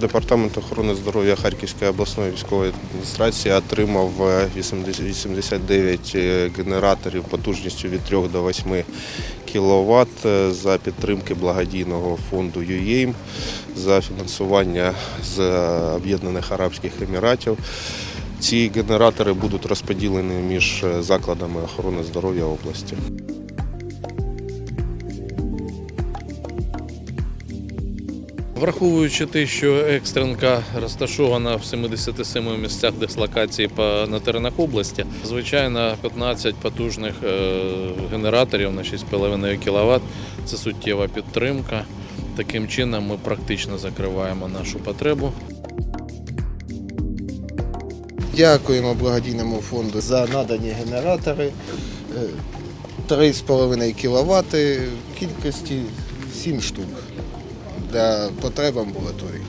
Департамент охорони здоров'я Харківської обласної військової адміністрації отримав е, 80 89 генераторів потужністю від 3 до 8 кВт за підтримки благодійного фонду ЮЄМ за фінансування з Об'єднаних Арабських Еміратів. Ці генератори будуть розподілені між е, закладами охорони здоров'я області. Враховуючи те, що екстренка розташована в 77 місцях дислокації на теренах області, звичайно, 15 потужних е, генераторів на 6,5 кВт – це суттєва підтримка. Таким чином ми практично закриваємо нашу потребу. Дякуємо благодійному фонду за надані генератори. Е, 3,5 кВт, кількості 7 штук для потреб амбулаторії.